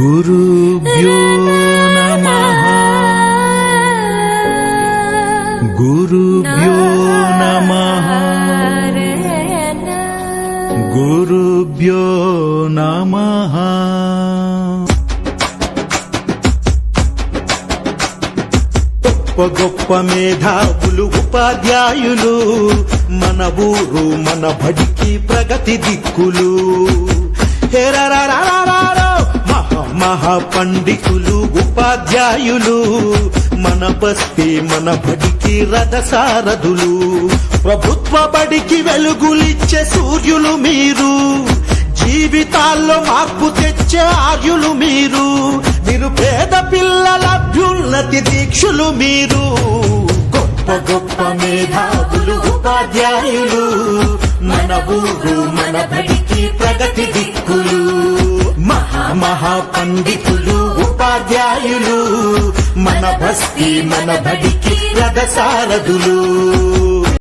గురుభ్యో నమ. గురుభ్యో నమ. గురుభ్యో నమ. గొప్ప గొప్ప మేధావులు ఉపాధ్యాయులు మన ఊరు మన బడికి ప్రగతి దిక్కులు. హేరారారారారో మహాపండితులు ఉపాధ్యాయులు మన బస్తీ మన బడికి రథసారథులు ప్రభుత్వ బడికి వెలుగులిచ్చే సూర్యులు మీరు జీవితాల్లో మార్పు తెచ్చే ఆర్యులు మీరు నిరుపేద పిల్లల అభ్యున్నతి దీక్షులు మీరు. గొప్ప గొప్ప మేధావులు ఉపాధ్యాయులు మన ఊరు మన బడికి ప్రగతి మహా పండితులు ఉపాధ్యాయులు మన బస్తీ మన బడికి రథసారథులు.